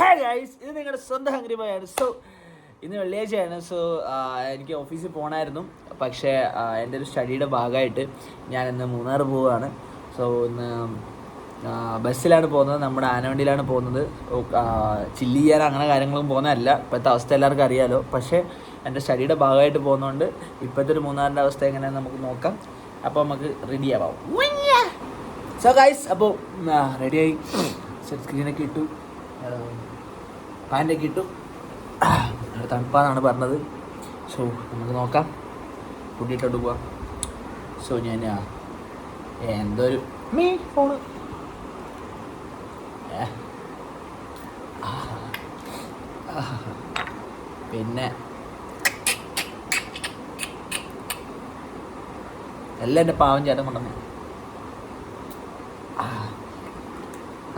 Hey guys ഇത് നിങ്ങളുടെ സ്വന്തം ഹംഗ്രി ബോയാണ് സോ ഇന്ന് വെള്ളിയാഴ്ചയാണ് സോ എനിക്ക് ഓഫീസിൽ പോകണമായിരുന്നു പക്ഷേ എന്റെ ഒരു സ്റ്റഡിയുടെ ഭാഗമായിട്ട് ഞാൻ ഇന്ന് മൂന്നാർ പോവുകയാണ് സോ ഇന്ന് ബസ്സിലാണ് പോകുന്നത്. നമ്മുടെ ആനവണ്ടിയിലാണ് പോകുന്നത്. ചില്ല് ചെയ്യാൻ അങ്ങനെ കാര്യങ്ങളും പോകുന്നതല്ല. ഇപ്പോഴത്തെ അവസ്ഥ എല്ലാവർക്കും അറിയാലോ. പക്ഷേ എന്റെ സ്റ്റഡിയുടെ ഭാഗമായിട്ട് പോകുന്നതുകൊണ്ട് ഇപ്പോഴത്തെ ഒരു മൂന്നാറിന്റെ അവസ്ഥ എങ്ങനെയാണെന്ന് നമുക്ക് നോക്കാം. അപ്പോൾ നമുക്ക് റെഡി ആവാം. സോ ഗൈസ് അപ്പോൾ റെഡിയായി സ്ക്രീനൊക്കെ ഇട്ടു. പാന്റൊക്കെ ഇട്ടു. തണുപ്പാന്നാണ് പറഞ്ഞത്. സോ നമുക്ക് നോക്കാം. കൂട്ടിയിട്ടോട്ട് പോവാം. സോ ഞാൻ ആ, എന്തോ ഒരു മീ ഫോണ്. പിന്നെ എല്ലാം എന്റെ പാവം ചേട്ടൻ കൊണ്ടുവന്നു.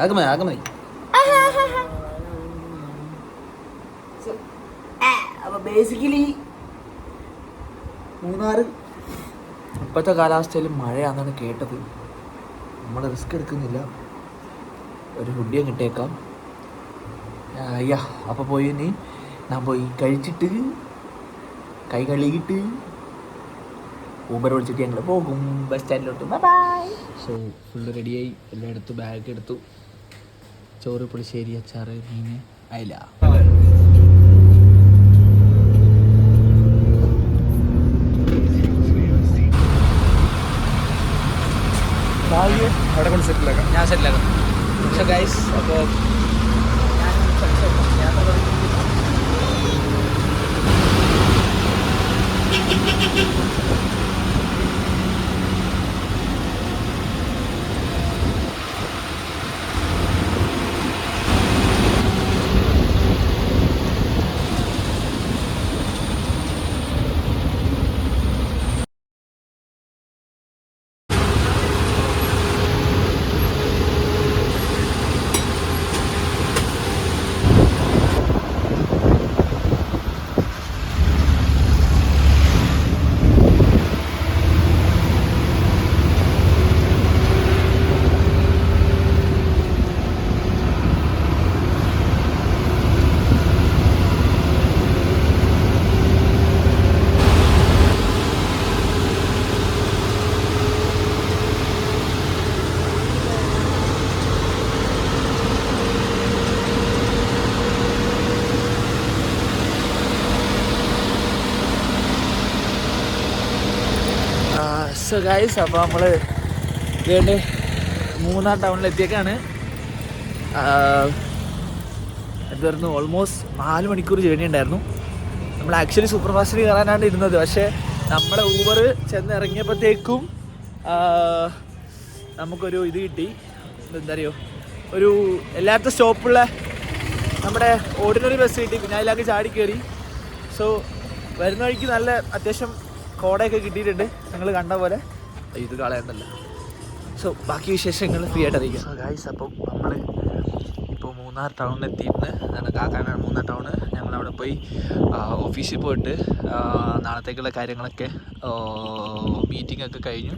ആകെ മതി ആകെ അപ്പൊ ബേസിക്കലി മൂന്നാറ്. ഇപ്പോഴത്തെ കാലാവസ്ഥയിൽ മഴയാണെന്നാണ് കേട്ടത്. നമ്മൾ റിസ്ക് എടുക്കുന്നില്ല. ഒരു ഹുഡിയും കിട്ടേക്കാം ആ, അയ്യാ അപ്പോൾ പോയി നീ ഞാൻ പോയി കഴിച്ചിട്ട് കൈ കഴുകിയിട്ട് ഊബർ വിളിച്ചിട്ട് ഞങ്ങൾ പോകും. ബസ് സ്റ്റാൻഡിലോട്ട് ബൈ സോ ഫുള്ള് റെഡിയായി എല്ലാം എടുത്തു ബാഗ് എടുത്തു. ചോറ് പുളിശ്ശേരി അച്ചാറ് മീൻ അയില. അവിടെ കൊണ്ട് സെറ്റിലാക്കാം ഞാൻ സെറ്റിലാക്കാം. പക്ഷേ ഗൈസ് അപ്പോൾ സോ ഗായ്സ് അപ്പോൾ നമ്മൾ ഇതേണ്ട് മൂന്നാർ ടൗണിൽ എത്തിയേക്കാണ്. എന്തായിരുന്നു ഓൾമോസ്റ്റ് നാല് മണിക്കൂർ ജേണി ഉണ്ടായിരുന്നു. നമ്മൾ ആക്ച്വലി സൂപ്പർ ഫാസ്റ്റിൽ കയറാനാണ് ഇരുന്നത്. പക്ഷേ നമ്മുടെ ഊബർ ചെന്ന് ഇറങ്ങിയപ്പോഴത്തേക്കും നമുക്കൊരു ഇത് കിട്ടി. എന്താ അറിയോ ഒരു എല്ലായിടത്തും സ്റ്റോപ്പുള്ള നമ്മുടെ ഓർഡിനറി ബസ് കിട്ടി. പിന്നെ അതിലേക്ക് ചാടി കയറി സോ വരുന്ന വഴിക്ക് നല്ല അത്യാവശ്യം കോടയൊക്കെ കിട്ടിയിട്ടുണ്ട്. നിങ്ങൾ കണ്ട പോലെ. ഇത് കളയണ്ടല്ലോ. സോ ബാക്കി വിശേഷങ്ങൾ ഫ്രീ ആയിട്ട് അറിയിക്കാം. സോ ഗായ്സ് അപ്പം നമ്മൾ ഇപ്പോൾ മൂന്നാർ ടൗണിൽ എത്തിയിട്ട് കാക്കാനാണ് മൂന്നാർ ടൗണ് ഞങ്ങൾ അവിടെ പോയി ഓഫീസിൽ പോയിട്ട് നാളത്തേക്കുള്ള കാര്യങ്ങളൊക്കെ മീറ്റിംഗ് ഒക്കെ കഴിഞ്ഞു.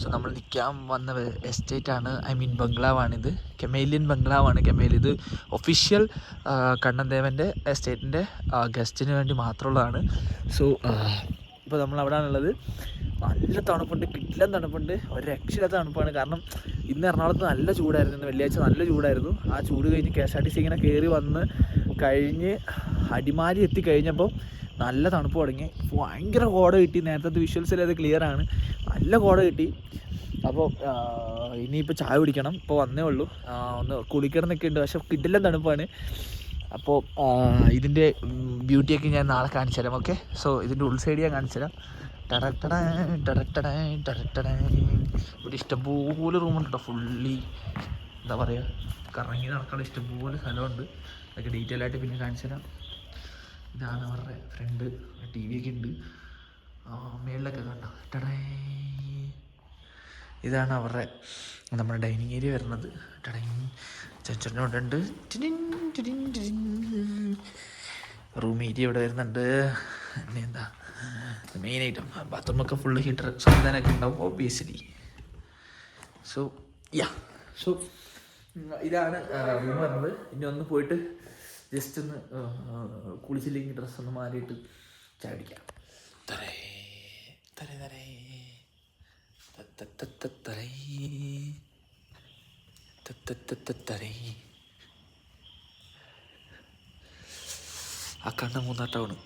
സോ നമ്മൾ നിൽക്കാൻ വന്ന എസ്റ്റേറ്റ് ആണ് ഐ മീൻ ബംഗ്ലാവാണിത്. കെമേലിയൻ ബംഗ്ലാവാണ് കെമേൽ ഇത് ഒഫീഷ്യൽ കണ്ണൻദേവന്റെ എസ്റ്റേറ്റിന്റെ ഗസ്റ്റിന് വേണ്ടി മാത്രമുള്ളതാണ്. സോ ഇപ്പോൾ നമ്മൾ അവിടെയാണുള്ളത് നല്ല തണുപ്പുണ്ട് കിട്ടില്ല തണുപ്പുണ്ട്. ഒരു രക്ഷയില്ലാത്ത തണുപ്പാണ്. കാരണം ഇന്ന് എറണാകുളത്ത് നല്ല ചൂടായിരുന്നു. ഇന്ന് വെള്ളിയാഴ്ച നല്ല ചൂടായിരുന്നു. ആ ചൂട് കഴിഞ്ഞ് K S R T C ഇങ്ങനെ കയറി വന്ന് കഴിഞ്ഞ് അടിമാലി എത്തിക്കഴിഞ്ഞപ്പോൾ നല്ല തണുപ്പ് തുടങ്ങി. ഭയങ്കര കോട കിട്ടി. നേരത്തെ വിഷ്വൽസിൽ അത് ക്ലിയർ ആണ്. നല്ല കോട കിട്ടി. അപ്പോൾ ഇനിയിപ്പോൾ ചായ കുടിക്കണം. ഇപ്പോൾ വന്നേ ഉള്ളൂ. ഒന്ന് കുളിക്കണം എന്നൊക്കെ ഉണ്ട്. പക്ഷെ കിട്ടില്ല തണുപ്പാണ്. അപ്പോൾ ഇതിന്റെ ബ്യൂട്ടിയൊക്കെ ഞാൻ നാളെ കാണിച്ചു തരാം ഓക്കെ സോ ഇതിന്റെ ഉൾസൈഡ് ഞാൻ കാണിച്ചു തരാം ടടട്ടട ടടട്ടട ടടട്ടട ഇവിടെ ഇഷ്ടംപോലെ റൂമുണ്ട് കേട്ടോ ഫുള്ളി എന്താ പറയുക കറങ്ങി നടക്കാനുള്ള ഇഷ്ടംപോലെ സ്ഥലമുണ്ട് അതൊക്കെ ഡീറ്റെയിൽ ആയിട്ട് പിന്നെ കാണിച്ചു തരാം ഇതാണ് അവരുടെ ഫ്രണ്ട് ടി വി ഒക്കെ ഉണ്ട് മേളിലൊക്കെ കണ്ടോ ടടേ ഇതാണ് അവരുടെ നമ്മുടെ ഡൈനിങ് ഏരിയ വരുന്നത്. ചെച്ചറിനോടുണ്ട് റൂം ഏരിയ ഇവിടെ വരുന്നുണ്ട്. പിന്നെ എന്താ? ഐറ്റം ബാത്റൂമൊക്കെ ഫുള്ള് ഹീറ്റർ സംവിധാനമൊക്കെ ഉണ്ടാവും ഓബിയസ്ലി സോ യാ സോ ഇതാണ് റൂം വരുന്നത്. ഇനി ഒന്ന് പോയിട്ട് ജസ്റ്റ് ഒന്ന് കുളിച്ചില്ലെങ്കിൽ ഡ്രസ്സൊന്ന് മാറിയിട്ട് ചാടിക്കാം തരേ ആ കണ്ണ മൂന്നാട്ടമാണ്